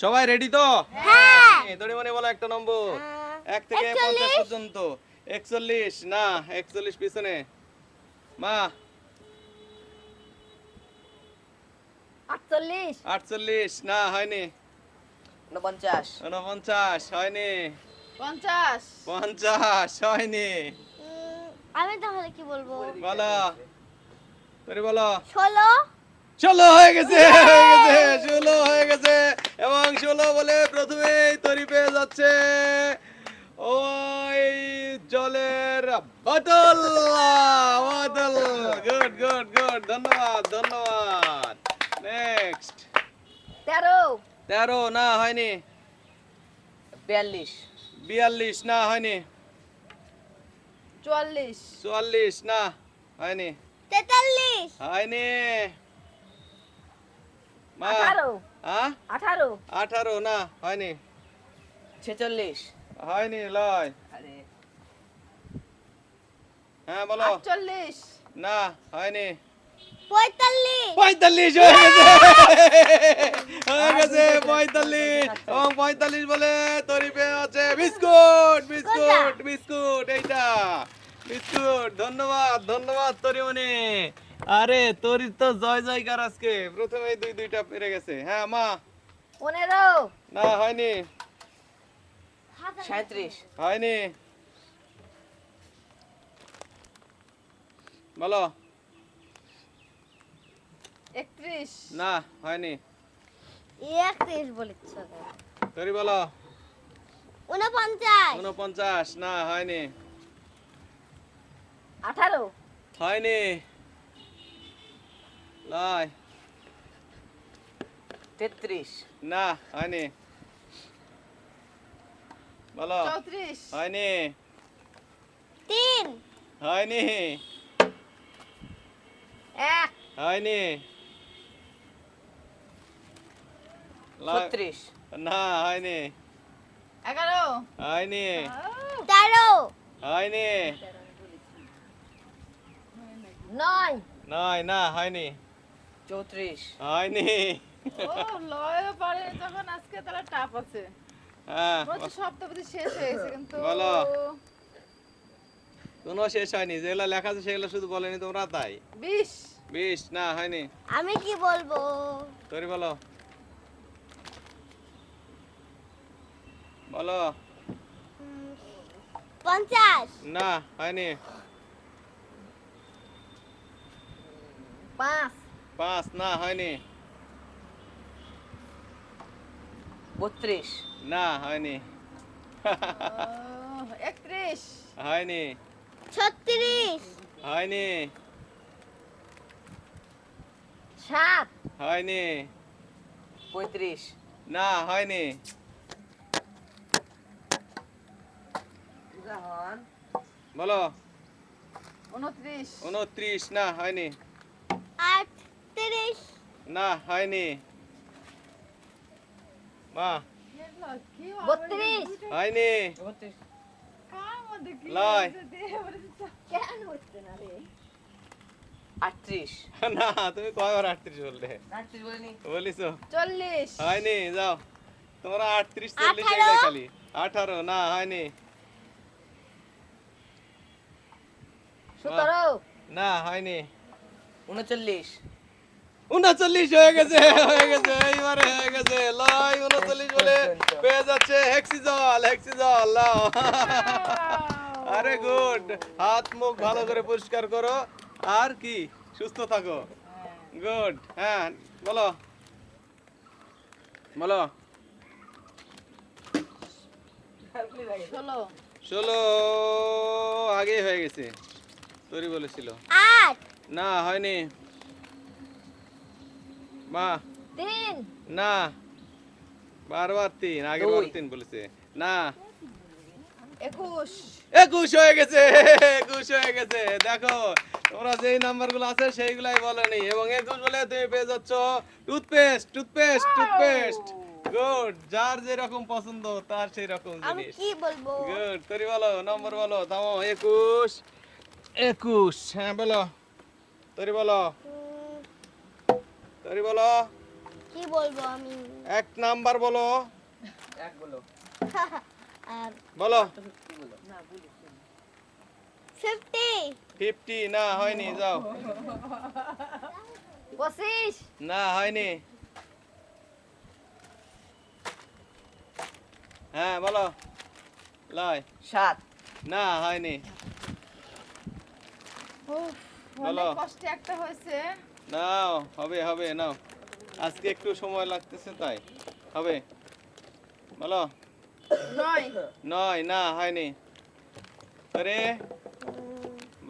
সবাই রেডি তো? হ্যাঁ। দড়ি মনে বলো একটা নম্বর। এক থেকে একচল্লিশ। পঞ্চাশ পর্যন্ত। একচল্লিশ। না একচল্লিশ পিছনে। মা। আটচল্লিশ। আটচল্লিশ। না হয়নি। উনপঞ্চাশ। উনপঞ্চাশ হয়নি। পঞ্চাশ। পঞ্চাশ হয়নি। আমি তাহলে কি বলব? বলো। তোরে বলো। ষোলো। ষোলো হয়ে গেছে হয়ে গেছে। যাচ্ছে ওই জলের বোতল বোতল গুড গুড গুড ধন্যবাদ ধন্যবাদ। নেক্সট তেরো। তেরো না হয়নি। বিয়াল্লিশ। বিয়াল্লিশ না হয়নি। চুয়াল্লিশ। চুয়াল্লিশ না হয়নি। তেতাল্লিশ। হয়নি। মা আঠারো। হ্যাঁ আঠারো। আঠারো না হয়নি। ছেচল্লিশ। হয়নি লয়। আরে। হ্যাঁ বলো। আটচল্লিশ। না হয়নি। পঁয়তাল্লিশ। পঁয়তাল্লিশ হয়ে গেছে। হয়ে গেছে পঁয়তাল্লিশ। এবং পঁয়তাল্লিশ বলে তৈরি আছে বিস্কুট বিস্কুট বিস্কুট এইটা। বিস্কুট ধন্যবাদ ধন্যবাদ তরিমণি। আরে তরি তো জয় জয়কার আজকে। প্রথমে দুই দুইটা পেরে গেছে। হ্যাঁ মা। পনেরো। না হয়নি। সাঁত্রিশ। হয়নি। বলো। একত্রিশ। না হয়নি। একত্রিশ বলেছ তরি বলো। উনপঞ্চাশ উনপঞ্চাশ না হয়নি। আঠারো। হয়নি। লয়। তেত্রিশ। না হয়নি। বলো। চৌত্রিশ। হয়নি। তিন। হয়নি। এক। হয়নি। ছত্রিশ। না হয়নি। এগারো। হয়নি। তেরো। হয়নি। নয়। নয় না হয়নি। চৌত্রিশ। হয়নি। ও লয় পারে যখন আজকে তাহলে টাপ আছে। হ্যাঁ হচ্ছে সপ্তাহ বুঝি শেষ কিন্তু বলো। কোনো শেষ হয়নি যেগুলো লেখা আছে সেগুলো শুধু বলেনি তোমরা তাই? বিশ বিশ না হয়নি। আমি কি বলব? তৈরি বলো। বলো। পঞ্চাশ। না হয়নি। পাঁচ। পাঁচ না হয়নি। বত্রিশ। না হয়নি। একত্রিশ। হয়নি। ছত্রিশ। হয়নি। সাত। হয়নি। পঁয়ত্রিশ। না হয়নি। বলো। উনত্রিশ। উনত্রিশ না হয়নি। আটত্রিশ। না হয়নি। মা। বত্রিশ। হয়নি। লয়। আটত্রিশ। না তুমি কয়বার আটত্রিশ বললে? বলিছো? চল্লিশ। হয়নি যাও। তোমরা আটত্রিশ চল্লিশ আঠারো। খালি। আঠারো না হয়নি। সতেরো। না হয়নি। উনচল্লিশ। উনচল্লিশ হয়ে গেছে হয়ে গেছে এইবারে হয়ে গেছে। লয় উনচল্লিশ বলে পেয়ে যাচ্ছে হেক্সিজল হেক্সিজল লাও। আরে গুড হাত মুখ ভালো করে পরিষ্কার করো। আর কি সুস্থ থাকো। গুড হ্যাঁ বলো। বলো। ষোলো। আগেই হয়ে গেছে। তরি বলেছিল। না হয়নি। মা। তিন। না। বারবার তিন আগের বার। তিন বলেছে। না। একুশ। একুশ হয়ে গেছে একুশ হয়ে গেছে। দেখো তোমরা যেই নাম্বারগুলো আছে সেইগুলাই বলেনি। এবং একুশ বলে তুমি পেয়ে যাচ্ছ টুথপেস্ট টুথপেস্ট টুথপেস্ট। গুড যার যেরকম পছন্দ তার সেই রকম জিনিস। কি বলব? গুড তরি বলো নম্বর বলো থামো একুশ। একুশ হ্যাঁ বলো। তরি বলো। তরি বলো। কি বলব আমি? এক নাম্বার বলো। এক বলো। আর বলো। কি বলো ফিফটি। ফিফটি না হয়নি যাও। পঁচিশ। না হয়নি। হ্যাঁ বলো। লয়। সাত। না হয়নি। বলো। কষ্টে একটা হয়েছে। নাও হবে হবে নাও। আজকে একটু সময় লাগতেছে তাই। হবে। বলো। নয়। না হয়নি। আরে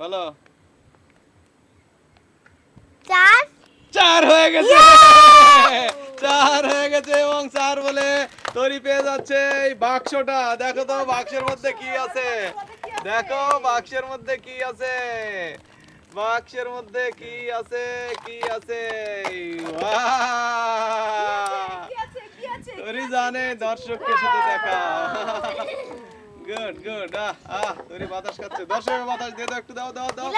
বলো। চার। চার হয়ে গেছে। চার হয়ে গেছে এবং চার বলে তৈরি পেয়ে যাচ্ছে এই বাক্সটা। দেখো তো বাক্সের মধ্যে কি আছে? দেখো বাক্সের মধ্যে কি আছে? বাক্সের মধ্যে কি আছে কি আছে? বাহ! কি আছে কি আছে? তোরই জানে দর্শককে শুধু দেখা। গুড গুড আহ বাতাস খাচ্ছে। দর্শকের বাতাস দিয়ে দাও একটু দাও দাও দাও।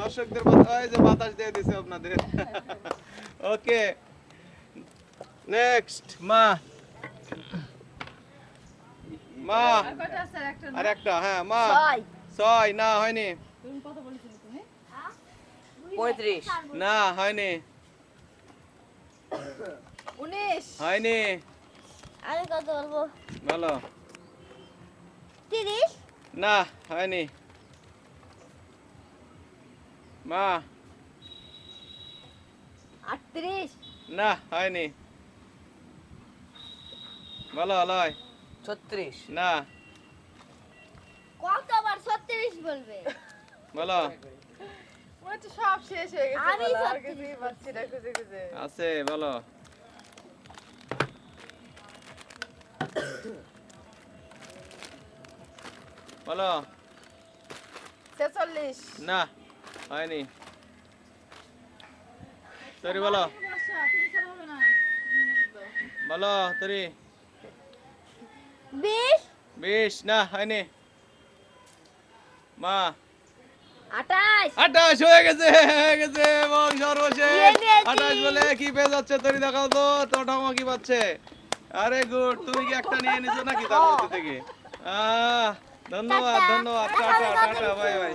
দর্শকদের বাতাস যে বাতাস দিয়ে দিছে আপনাদের। ওকে নেক্সট মা। মা। আর একটা হ্যাঁ মা। ছয়। ছয় না হয়নি। তুমি তুমি পঁয়ত্রিশ। না হয়নি। উনিশ। হয়নি। আমি কত বলব? বলো। তিরিশ? না হয়নি। মা। আটত্রিশ। না হয়নি। বলো লয় ছত্রিশ। না। কতবার ছত্রিশ বলবে? বলো। হচ্ছে সব শেষ হয়ে গেছে আমি সত্যি পাচ্ছি না খুঁজে খুঁজে। আছে বলো। বলো। ছেচল্লিশ। না হয়নি। তরি বলো। বলো তরি। বিশ। বিশ না হয়নি। মা। আঠাশ। আঠাশ হয়ে গেছে হয়ে গেছে এবং সর্বশেষ। দিয়ে দিয়েছি। আঠাশ বলে কি পেয়ে যাচ্ছে? তরি দেখাও তো ঠাকুমা কি পাচ্ছে? আরে গুড তুমি কি একটা নিয়ে নিছো নাকি তার মধ্যে থেকে? আহ ধন্যবাদ ধন্যবাদ টাটা টাটা বাই বাই।